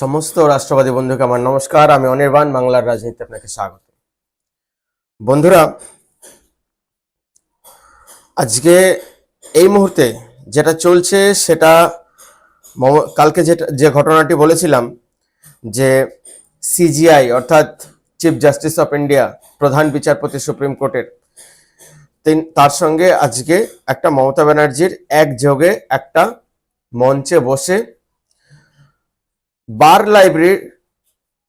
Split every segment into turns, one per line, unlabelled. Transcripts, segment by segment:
সমস্ত রাষ্ট্রবাদী বন্ধুকে আমার নমস্কার, আমি অনির্বাণ, বাংলার রাজনীতি আপনাকে স্বাগত। বন্ধুরা, আজকে এই মুহূর্তে যেটা চলছে সেটা কালকে যেটা, যে ঘটনাটি বলেছিলাম, যে সিজিআই, অর্থাৎ চিফ জাস্টিস অফ ইন্ডিয়া প্রধান বিচারপতি সুপ্রিম কোর্টের তার সঙ্গে আজকে একটা মমতা ব্যানার্জির একযোগে একটা মঞ্চে বসে বার লাইব্রেরির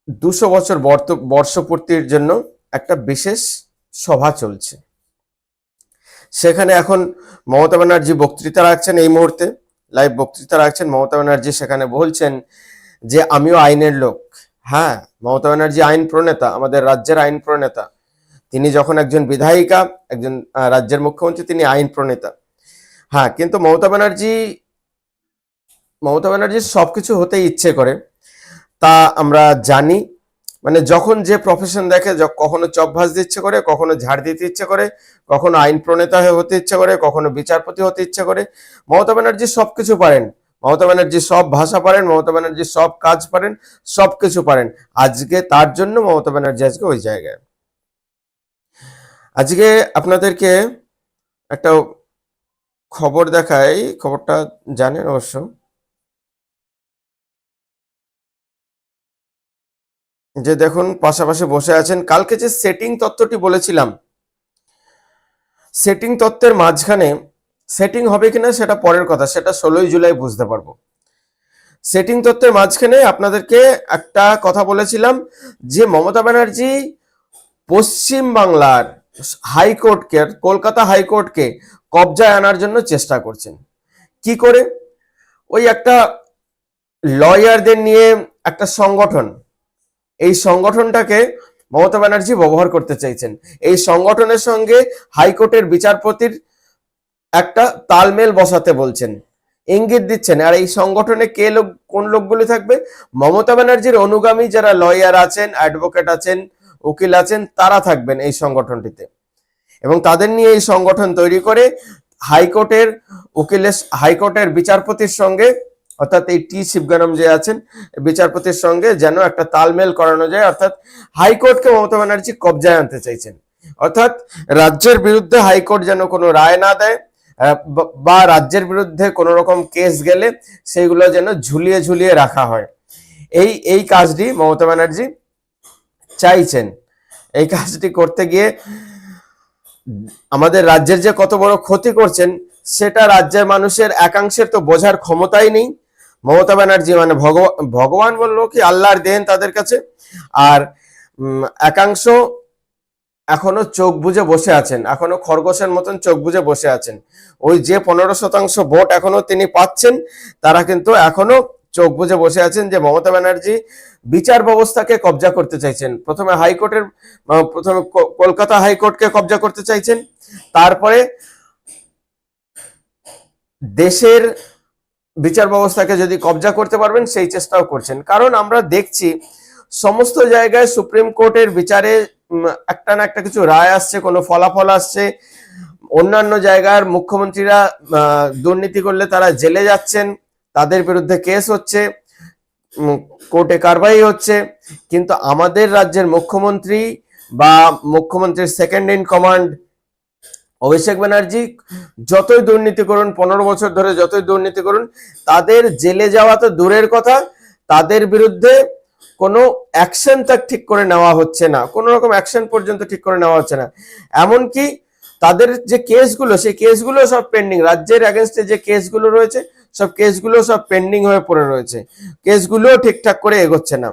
দুশো বছর বর্ত- বর্ষপূর্তির জন্য একটা বিশেষ সভা চলছে। সেখানে এখন মমতা ব্যানার্জি বক্তৃতা রাখছেন এই মুহূর্তে, লাইভ বক্তৃতা রাখছেন। মমতা ব্যানার্জি সেখানে বলছেন যে, আমিও আইনের লোক। হ্যাঁ মমতা ব্যানার্জি আইন প্রণেতা, আমাদের রাজ্যের আইন প্রণেতা। তিনি যখন একজন বিধায়িকা, একজন রাজ্যের মুখ্যমন্ত্রী, তিনি আইন প্রণেতা। হ্যাঁ কিন্তু মমতা ব্যানার্জি মমতা ব্যানার্জির সবকিছু হতে ইচ্ছে করে, তা আমরা জানি। মানে যখন যে প্রফেশন দেখে কখনো চপ ভাজতে ইচ্ছে করে, কখনো ঝাড় দিতে ইচ্ছে করে, কখনো আইন প্রণেতা হতে ইচ্ছে করে, কখনো বিচারপতি হতে ইচ্ছে করে, মমতা ব্যানার্জি সবকিছু পারেন। মমতা ব্যানার্জি সব ভাষা পারেন, মমতা ব্যানার্জি সব কাজ পারেন, সবকিছু পারেন। আজকে তার জন্য মমতা ব্যানার্জি আজকে ওই জায়গায়। আজকে আপনাদেরকে একটা খবর দেখাই, খবরটা জানেন অবশ্য। যে দেখুন, পাশাপাশি বসে আছেন। কালকে যে সেটিং তত্ত্বটি বলেছিলাম সেটিং তত্ত্বের মাঝখানে সেটিং হবে কিনা সেটা পরের কথা, সেটা ষোলোই জুলাই বুঝতে পারব। সেটিং তত্ত্বের মাঝখানে আপনাদেরকে একটা কথা বলেছিলাম যে মমতা ব্যানার্জি পশ্চিম বাংলার হাইকোর্টকে, কলকাতা হাইকোর্টকে কবজায় আনার জন্য চেষ্টা করছেন। কি করে? ওই একটা লয়ারদের নিয়ে একটা সংগঠন এই সংগঠনটাকে মমতা ব্যানার্জি ব্যবহার করতে চাইছেন। এই সংগঠনের সঙ্গে হাইকোর্টের বিচারপতির একটা তালমেল বসাতে বলছেন। ইঙ্গিত দিচ্ছেন, আর এই সংগঠনে কে লোক, কোন লোকগুলি থাকবে? মমতা ব্যানার্জির অনুগামী যারা লয়ার আছেন, অ্যাডভোকেট আছেন, উকিল আছেন, তারা থাকবেন এই সংগঠনটিতে। এবং তাদের নিয়ে এই সংগঠন তৈরি করে হাইকোর্টের উকিলের, হাইকোর্টের বিচারপতির সঙ্গে অর্থাৎ এই টি শিবগানম যে আছেন, বিচারপতির সঙ্গে যেন একটা তালমেল করানো যায়, অর্থাৎ হাইকোর্টকে মমতা ব্যানার্জি কবজায় আনতে চাইছেন। অর্থাৎ রাজ্যের বিরুদ্ধে হাইকোর্ট যেন কোনো রায় না দেয় বা- রাজ্যের বিরুদ্ধে কোনো রকম কেস গেলে সেগুলো যেন ঝুলিয়ে ঝুলিয়ে রাখা হয়। এই এই কাজটি মমতা ব্যানার্জি চাইছেন। এই কাজটি করতে গিয়ে আমাদের রাজ্যের যে কত বড় ক্ষতি করছেন, সেটা রাজ্যের মানুষের একাংশের তো বোঝার ক্ষমতাই নেই। মমতা ব্যানার্জি মানে ভগবান বলল কি, আল্লাহর দেন তাদের কাছে। আর একাংশ এখনও চোখ বুজে বসে আছেন, এখনও খরগোশের মতন চোখ বুজে বসে আছেন। ওই যে পনেরো শতাংশ ভোট এখনও তিনি পাচ্ছেন, তারা কিন্তু এখনও চোখ বুজে বসে আছেন যে মমতা ব্যানার্জি বিচার ব্যবস্থাকে কবজা করতে চাইছেন। প্রথমে হাইকোর্টের প্রথমে কলকাতা হাইকোর্টকে কবজা করতে চাইছেন। তারপরে দেশের বিচার ব্যবস্থাকে যদি কবজা করতে পারবেন, সেই চেষ্টাও করছেন। কারণ আমরা দেখছি সমস্ত জায়গায় সুপ্রিম কোর্টের বিচারে একটা না একটা কিছু রায় আসছে, কোনো ফলাফল আসছে। অন্যান্য জায়গার মুখ্যমন্ত্রীরা দুর্নীতি করলে তারা জেলে যাচ্ছেন, তাদের বিরুদ্ধে কেস হচ্ছে কোর্টে কারবাই হচ্ছে। কিন্তু আমাদের রাজ্যের মুখ্যমন্ত্রী বা মুখ্যমন্ত্রীর second in command Abhishek Banerjee, যতই দুর্নীতি করুন, পনেরো বছর ধরে যতই দুর্নীতি করুন, তাদের জেলে যাওয়া তো দূরের কথা, তাদের বিরুদ্ধে কোনো অ্যাকশন তাক ঠিক করে নেওয়া হচ্ছে না। কোনো রকম অ্যাকশন পর্যন্ত ঠিক করে নেওয়া হচ্ছে না। এমনকি তাদের যে কেসগুলো সেই কেসগুলো সব পেন্ডিং রাজ্যের অ্যাগেনস্টে যে কেসগুলো রয়েছে সব কেসগুলো সব পেন্ডিং হয়ে পড়ে রয়েছে। কেসগুলো ঠিকঠাক করে এগোচ্ছে না।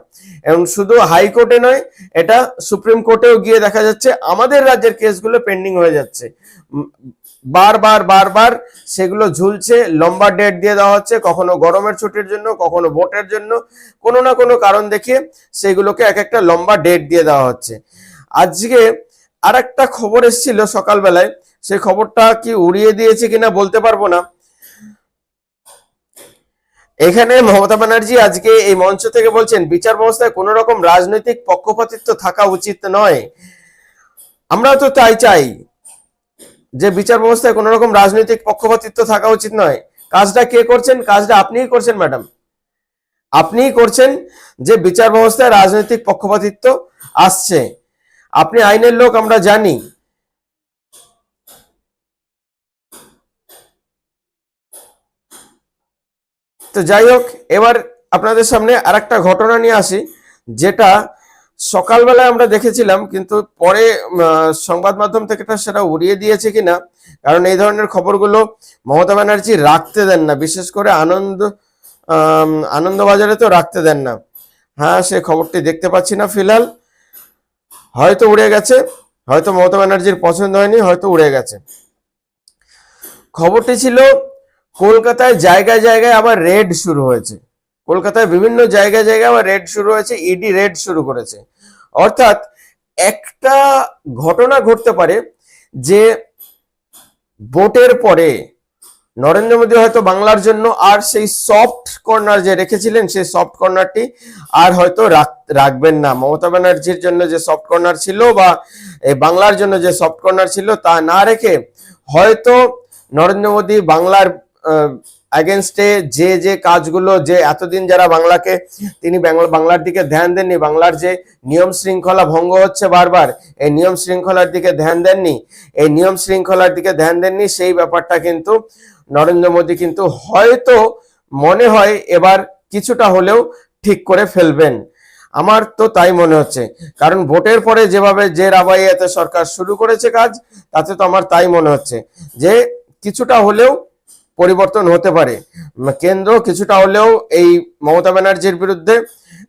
এবং শুধু হাইকোর্টে নয়, এটা সুপ্রিম কোর্টেও গিয়ে দেখা যাচ্ছে, আমাদের রাজ্যের কেসগুলো পেন্ডিং হয়ে যাচ্ছে। বারবার বারবার সেগুলো ঝুলছে, লম্বা ডেট দিয়ে দেওয়া হচ্ছে, কখনো গরমের ছুটির জন্য, কখনো ভোটের জন্য। কোনো না কোনো কারণ দেখিয়ে সেগুলোকে এক একটা লম্বা ডেট দিয়ে দেওয়া হচ্ছে। আজকে আর একটা খবর এসেছিল সকালবেলায়, সেই খবরটা কি উড়িয়ে দিয়েছে কিনা বলতে পারব না। এখানে মমতা ব্যানার্জি আজকে এই মঞ্চ থেকে বলছেন, বিচার ব্যবস্থায় কোনো রকম রাজনৈতিক পক্ষপাতিত্ব থাকা উচিত নয়। আমরা তো তাই চাই যে বিচার ব্যবস্থায় কোনো রকম রাজনৈতিক পক্ষপাতিত্ব থাকা উচিত নয়। কাজটা কে করছেন? কাজটা আপনিই করছেন, ম্যাডাম। আপনিই করছেন যে বিচার ব্যবস্থায় রাজনৈতিক পক্ষপাতিত্ব আসছে। আপনি আইনের লোক, আমরা জানি। তো যাই হোক, এবার আপনাদের সামনে আরেকটা ঘটনা নিয়ে আসি, যেটা সকালবেলায় আমরা দেখেছিলাম, কিন্তু পরে সংবাদ মাধ্যম থেকে সেটা উড়িয়ে দিয়েছে কিনা, কারণ এই ধরনের খবরগুলো মমতা ব্যানার্জি রাখতে দেন না, বিশেষ করে আনন্দ আনন্দবাজারে তো রাখতে দেন না। হ্যাঁ সে খবরটি দেখতে পাচ্ছি না ফিলহাল। হয়তো উড়ে গেছে, হয়তো মমতা ব্যানার্জির পছন্দ হয়নি, হয়তো উড়ে গেছে। খবরটি ছিল কলকাতায় জায়গায় জায়গায় আবার রেড শুরু হয়েছে। কলকাতায় বিভিন্ন জায়গায় জায়গায় আবার রেড শুরু হয়েছে ইডি রেড শুরু করেছে। অর্থাৎ একটা ঘটনা ঘটতে পারে যে ভোটের পরে নরেন্দ্র মোদী হয়তো বাংলার জন্য আর সেই সফট কর্নার যে রেখেছিলেন, সেই সফট কর্নারটি আর হয়তো রাখ- রাখবেন না। মমতা ব্যানার্জির জন্য যে সফট কর্নার ছিল বা বাংলার জন্য যে সফট কর্নার ছিল তা না রেখে হয়তো নরেন্দ্র মোদী বাংলার অ্যাগেনস্টে যে যে কাজগুলো, যে এতদিন যারা বাংলাকে, তিনি বাংলার দিকে ধ্যান দেননি, বাংলার যে নিয়ম শৃঙ্খলা ভঙ্গ হচ্ছে বারবার, এই নিয়ম শৃঙ্খলার দিকে ধ্যান দেননি, এই নিয়ম শৃঙ্খলার দিকে ধ্যান দেননি, সেই ব্যাপারটা কিন্তু নরেন্দ্র মোদী কিন্তু হয়তো মনে হয় এবার কিছুটা হলেও ঠিক করে ফেলবেন। আমার তো তাই মনে হচ্ছে, কারণ ভোটের পরে যেভাবে যে রাবাইয়াতে সরকার শুরু করেছে কাজ, তাতে তো আমার তাই মনে হচ্ছে যে কিছুটা হলেও পরিবর্তন হতে পারে। কেন্দ্র কিছুটা হলেও এই মমতা ব্যানার্জির বিরুদ্ধে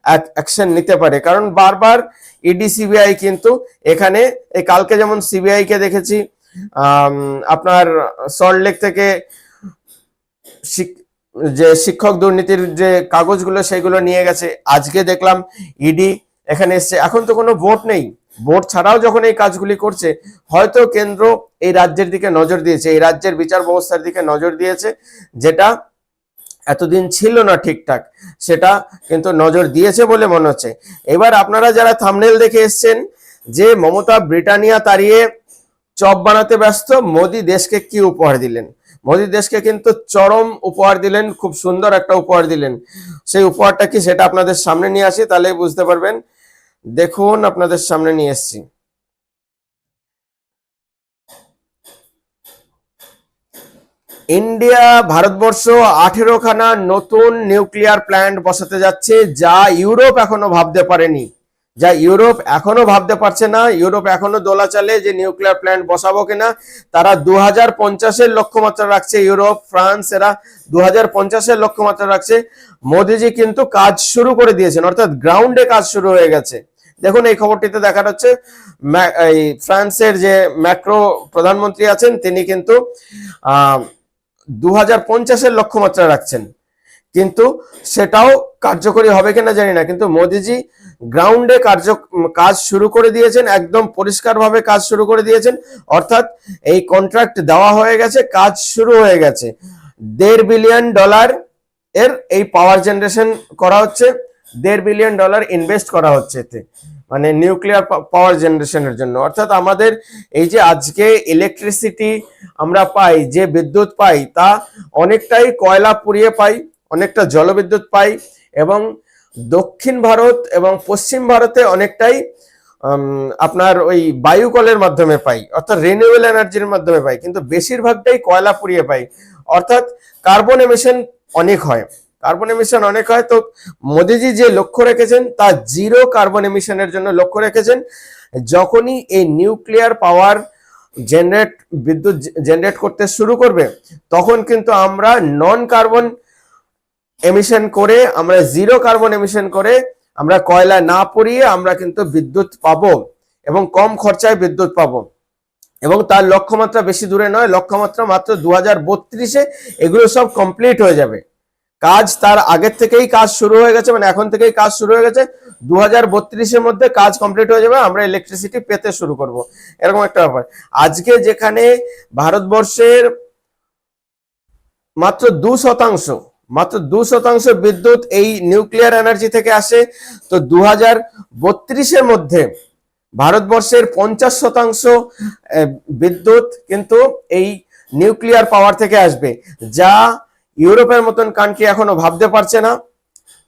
অ্যাকশন নিতে পারে। কারণ বারবার ইডি সিবিআই কিন্তু এখানে, এই কালকে যেমন সিবিআই কে দেখেছি আপনার সল্টলেক থেকে যে শিক্ষক দুর্নীতির যে কাগজগুলো, সেগুলো নিয়ে গেছে। আজকে দেখলাম ইডি এখানে এসছে। এখন তো কোনো ভোট নেই। ভোট ছাড়াও যখন এই কাজগুলি করছে, হয়তো কেন্দ্র এই রাজ্যের দিকে নজর দিয়েছে, এই রাজ্যের বিচার ব্যবস্থার দিকে নজর দিয়েছে, যেটা এতদিন ছিল না ঠিকঠাক, সেটা কিন্তু নজর দিয়েছে বলে মনে হচ্ছে। এবার আপনারা যারা থামনেল দেখে এসছেন, যে মমতা ব্রিটানিয়া তাড়িয়ে চপ বানাতে ব্যস্ত, মোদি দেশকে কি উপহার দিলেন? মোদি দেশকে কিন্তু চরম উপহার দিলেন, খুব সুন্দর একটা উপহার দিলেন। সেই উপহারটা কি সেটা আপনাদের সামনে নিয়ে আসি তাহলে বুঝতে পারবেন। দেখুন, আপনাদের সামনে নিয়ে এসেছি। ইন্ডিয়া ভারতবর্ষ আঠেরো খানা নতুন নিউক্লিয়ার প্ল্যান্ট বসাতে যাচ্ছে, যা ইউরোপ এখনও ভাবতে পারেনি। যা ইউরোপ এখনও ভাবতে পারছে না, ইউরোপ এখনও দোলা চালে যে নিউক্লিয়ার প্ল্যান্ট বসাবো কিনা, তারা দু হাজার পঞ্চাশের লক্ষ্যমাত্রা রাখছে ইউরোপ, ফ্রান্স, এরা দু হাজার পঞ্চাশের লক্ষ্যমাত্রা রাখছে। মোদিজি কিন্তু কাজ শুরু করে দিয়েছেন, অর্থাৎ গ্রাউন্ডে কাজ শুরু হয়ে গেছে। দেখুন, এই খবরটিতে দেখা যাচ্ছে এই ফ্রান্সের যে ম্যাক্রো প্রধানমন্ত্রী আছেন, তিনি কিন্তু দু হাজার পঞ্চাশের লক্ষ্যমাত্রা রাখছেন। কিন্তু সেটাও কার্যকরী হবে কিনা জানি না, কিন্তু মোদিজি গ্রাউন্ডে কার্য, কাজ শুরু করে দিয়েছেন, একদম পরিষ্কারভাবে কাজ শুরু করে দিয়েছেন। অর্থাৎ এই কন্ট্রাক্ট দেওয়া হয়ে গেছে, কাজ শুরু হয়ে গেছে। দেড় বিলিয়ন ডলার এর এই পাওয়ার জেনারেশন করা হচ্ছে, দেড় বিলিয়ন ডলার ইনভেস্ট করা হচ্ছে এতে। মানে নিউক্লিয়ার পাওয়ার জেনারেশনের জন্য। অর্থাৎ আমাদের এই যে আজকে ইলেকট্রিসিটি আমরা পাই, যে বিদ্যুৎ পাই, তা অনেকটাই কয়লা পুড়িয়ে পাই, অনেকটা জলবিদ্যুৎ পাই এবং দক্ষিণ ভারত এবং পশ্চিম ভারতে অনেকটাই আপনার ওই বায়ু কলের মাধ্যমে পাই, অর্থাৎ রিনিউয়েবল এনার্জির মাধ্যমে পাই। কিন্তু বেশিরভাগটাই কয়লা পুড়িয়ে পাই। অর্থাৎ কার্বন এমিশন অনেক হয়। কার্বন এমিশন অনেক হয় তো মোদিজি যে লক্ষ্য রেখেছেন, তা জিরো কার্বন এমিশনের জন্য লক্ষ্য রেখেছেন। যখনই এই নিউক্লিয়ার পাওয়ার জেনারেট বিদ্যুৎ জেনারেট করতে শুরু করবে, তখন কিন্তু আমরা নন কার্বন এমিশন করে, আমরা জিরো কার্বন এমিশন করে, আমরা কয়লা না পুড়িয়ে আমরা কিন্তু বিদ্যুৎ পাবো এবং কম খরচায় বিদ্যুৎ পাবো। এবং তার লক্ষ্যমাত্রা বেশি দূরে নয়, লক্ষ্যমাত্রা মাত্র দু হাজার বত্রিশে এগুলো সব কমপ্লিট হয়ে যাবে। কাজ তার আগের থেকেই কাজ শুরু হয়ে গেছে মানে এখন থেকেই কাজ শুরু হয়ে গেছে। দু হাজার বত্রিশের মধ্যে কাজ কমপ্লিট হয়ে যাবে, আমরা ইলেকট্রিসিটি পেতে শুরু করব। এরকম একটা ব্যাপার। আজকে যেখানে ভারতবর্ষের মাত্র দু শতাংশ, মাত্র দু শতাংশ বিদ্যুৎ এই নিউক্লিয়ার এনার্জি থেকে আসে, তো দু হাজার বত্রিশের মধ্যে ভারতবর্ষের পঞ্চাশ শতাংশ বিদ্যুৎ কিন্তু এই নিউক্লিয়ার পাওয়ার থেকে আসবে, যা ইউরোপের মতন কান্ট্রি এখনও ভাবতে পারছে না।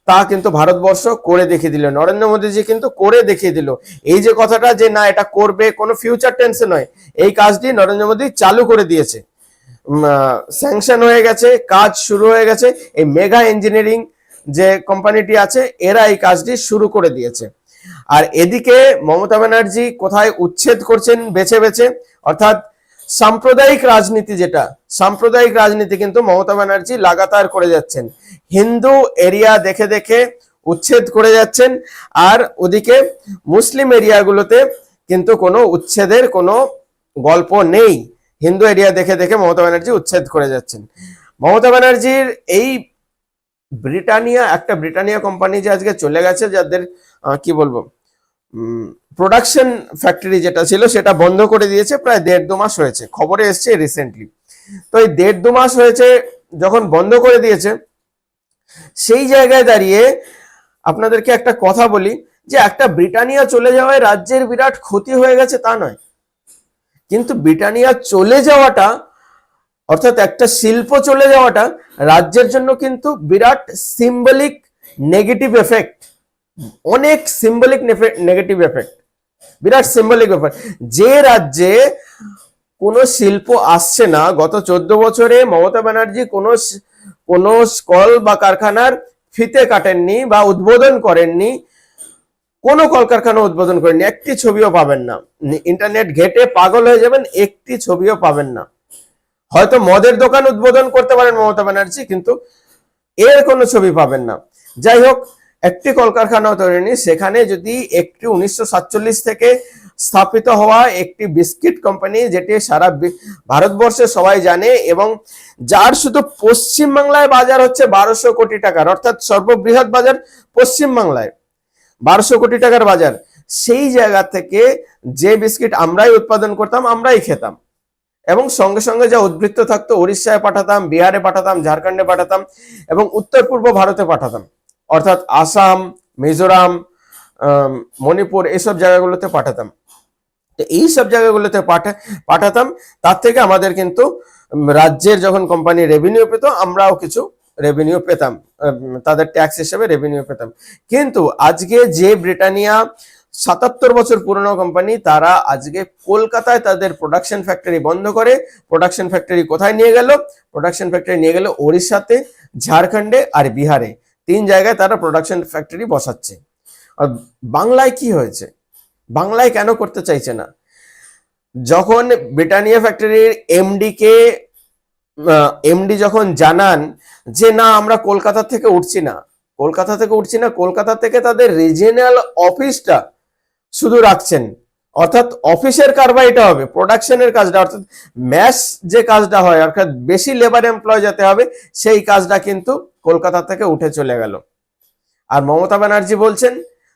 তা কিন্তু ভারতবর্ষ করে দেখিয়ে দিল। নরেন্দ্র মোদীজি কিন্তু করে দেখিয়ে দিল। এই যে কথাটা যে না, এটা করবে, কোনো ফিউচার টেন্সে নয়। এই কাজটি নরেন্দ্র মোদী চালু করে দিয়েছে। স্যাংশন হয়ে গেছে, কাজ শুরু হয়ে গেছে। এই মেগা ইঞ্জিনিয়ারিং যে কোম্পানিটি আছে, এরা এই কাজটি শুরু করে দিয়েছে। আর এদিকে মমতা ব্যানার্জি কোথায় উচ্ছেদ করছেন বেছে বেছে, অর্থাৎ সাম্প্রদায়িক রাজনীতি যেটা, সাম্প্রদায়িক রাজনীতি কিন্তু মমতা ব্যানার্জি লাগাতার করে যাচ্ছেন। হিন্দু এরিয়া দেখে দেখে উচ্ছেদ করে যাচ্ছেন, আর ওদিকে মুসলিম এরিয়াগুলোতে কিন্তু কোনো উচ্ছেদের কোনো গল্প নেই। হিন্দু এরিয়া দেখে দেখে মমতা ব্যানার্জি উচ্ছেদ করে যাচ্ছেন। মমতা ব্যানার্জির এই ব্রিটানিয়া, একটা ব্রিটানিয়া কোম্পানি যে আজকে চলে গেছে, যাদের কি বলব প্রোডাকশন ফ্যাক্টরি যেটা ছিল সেটা বন্ধ করে দিয়েছে, প্রায় দেড় দু মাস হয়েছে। খবরে এসছে রিসেন্টলি তো এই দেড় দু মাস হয়েছে যখন বন্ধ করে দিয়েছে, সেই জায়গায় দাঁড়িয়ে আপনাদেরকে একটা কথা বলি, যে একটা ব্রিটানিয়া চলে যাওয়ায় রাজ্যের বিরাট ক্ষতি হয়ে গেছে তা নয়। কিন্তু ব্রিটানিয়া চলে যাওয়াটা, অর্থাৎ একটা শিল্প চলে যাওয়াটা রাজ্যের জন্য কিন্তু বিরাট সিম্বলিক নেগেটিভ এফেক্ট অনেক সিম্বলিক নেগেটিভ এফেক্ট বিরাট সিম্বলিক ব্যাপার যে রাজ্যে কোনো শিল্প আসছে না, গত চোদ্দ বছরে মমতা ব্যানার্জি কোনো কোনো কল বা কারখানার ফিতে কাটেননি বা উদ্বোধন করেননি, কোনো কলকারখানা উদ্বোধন করেননি, একটি ছবিও পাবেন না। ইন্টারনেট ঘেটে পাগল হয়ে যাবেন, একটি ছবিও পাবেন না। হয়তো মদের দোকান উদ্বোধন করতে পারেন মমতা ব্যানার্জি, কিন্তু এর কোনো ছবি পাবেন না। যাই হোক একটি কলকারখানাও তৈরি সেখানে যদি একটি উনিশশো সাতচল্লিশ থেকে স্থাপিত হওয়া একটি বিস্কিট কোম্পানি যেটি সারা ভারতবর্ষে সবাই জানে এবং যার শুধু পশ্চিম বাংলায় বাজার হচ্ছে বারোশো কোটি টাকার, অর্থাৎ সর্ববৃহৎ বাজার পশ্চিম বাংলায় বারোশো কোটি টাকার বাজার। সেই জায়গা থেকে যে বিস্কিট আমরাই উৎপাদন করতাম, আমরাই খেতাম। এবং সঙ্গে সঙ্গে যা উদ্বৃত্ত থাকতো, উড়িষ্যায় পাঠাতাম, বিহারে পাঠাতাম, ঝাড়খণ্ডে পাঠাতাম এবং উত্তর পূর্ব ভারতে পাঠাতাম। অর্থাৎ আসাম, মিজোরাম মণিপুর এইসব জায়গাগুলোতে পাঠাতাম। তো এই সব জায়গাগুলোতে পাঠা, পাঠাতাম। তার থেকে আমাদের কিন্তু রাজ্যের যখন কোম্পানি রেভিনিউ পেত, আমরাও কিছু রেভিনিউ পেতাম। তাদের ট্যাক্স হিসেবে রেভিনিউ পেতাম। কিন্তু আজকে যে ব্রিটানিয়া সাতাত্তর বছর পুরনো কোম্পানি তারা আজকে কলকাতায় তাদের প্রোডাকশন ফ্যাক্টরি বন্ধ করে প্রোডাকশন ফ্যাক্টরি কোথায় নিয়ে গেল? প্রোডাকশন ফ্যাক্টরি নিয়ে গেল ওড়িশাতে, ঝাড়খণ্ডে আর বিহারে। তিন জায়গায় তারা প্রোডাকশন ফ্যাক্টরি বসাচ্ছে। আর বাংলায় কি হয়েছে? বাংলায় কেন করতে চাইছে না? যখন ব্রিটানিয়া ফ্যাক্টরির এমডি কে এমডি যখন জানান যে, না, আমরা কলকাতা থেকে উঠছি না। কলকাতা থেকে উঠছি না, কলকাতা থেকে তাদের রিজিয়নাল অফিসটা শুধু রাখছেন। অর্থাৎ অফিসের কারবারিটা হবে প্রোডাকশনের কাজটা, অর্থাৎ ম্যাশ যে কাজটা হয়, অর্থাৎ বেশি লেবার এমপ্লয় যেতে হবে, সেই কাজটা কিন্তু কলকাতা থেকে উঠে চলে গেল। আর মমতা ব্যানার্জি বলছেন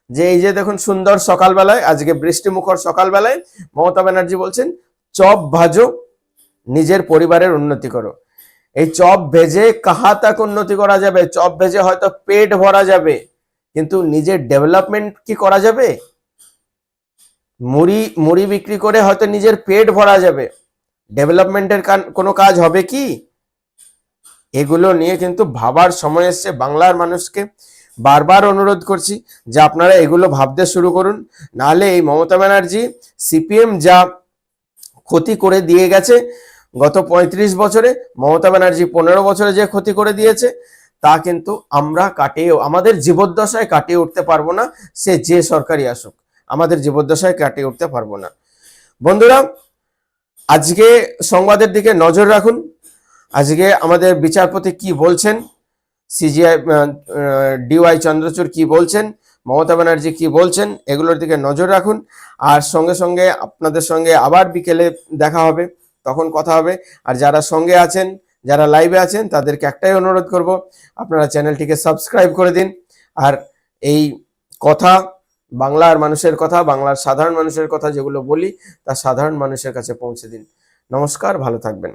যে, এই যে দেখুন সুন্দর সকালবেলায়, আজকে বৃষ্টি মুখর সকালবেলায় মমতা ব্যানার্জি বলছেন, চপ ভাজো, নিজের পরিবারের উন্নতি করো। এই চপ ভেজে কাহা তাক উন্নতি করা যাবে? চপ ভেজে হয়তো পেট ভরা যাবে, কিন্তু নিজের ডেভেলপমেন্ট কি করা যাবে? মুড়ি মুড়ি বিক্রি করে হয়তো নিজের পেট ভরা যাবে। ডেভেলপমেন্টের কোনো কাজ হবে কি? এগুলো নিয়ে কিন্তু ভাবার সময় এসছে। বাংলার মানুষকে বারবার অনুরোধ করছি যে আপনারা এগুলো ভাবতে শুরু করুন। নাহলে এই মমতা ব্যানার্জি সিপিএম যা ক্ষতি করে দিয়ে গেছে, গত পঁয়ত্রিশ বছরে, মমতা ব্যানার্জি পনেরো বছরে যে ক্ষতি করে দিয়েছে, তা কিন্তু আমরা কাটিয়ে, আমাদের জীবদ্দশায় কাটিয়ে উঠতে পারব না, সে যে সরকারি আসুক, আমাদের জীবদ্দশায় কাটিয়ে উঠতে পারব না। বন্ধুরা, আজকে সংবাদের দিকে নজর রাখুন। আজকে আমাদের বিচারপতি কি বলছেন? সিজিআই ডিওয়াই চন্দ্রচূড় কি বলছেন? মমতা ব্যানার্জি কি বলছেন? এগুলোর দিকে নজর রাখুন। আর সঙ্গে সঙ্গে আপনাদের সঙ্গে আবার বিকেলে দেখা হবে, তখন কথা হবে। আর যারা সঙ্গে আছেন, যারা লাইভে আছেন, তাদেরকে একটাই অনুরোধ করব, আপনারা চ্যানেলটিকে সাবস্ক্রাইব করে দিন। আর এই কথা, বাংলার মানুষের কথা, বাংলার সাধারণ মানুষের কথা যেগুলো বলি, তা সাধারণ মানুষের কাছে পৌঁছে দিন। নমস্কার, ভালো থাকবেন।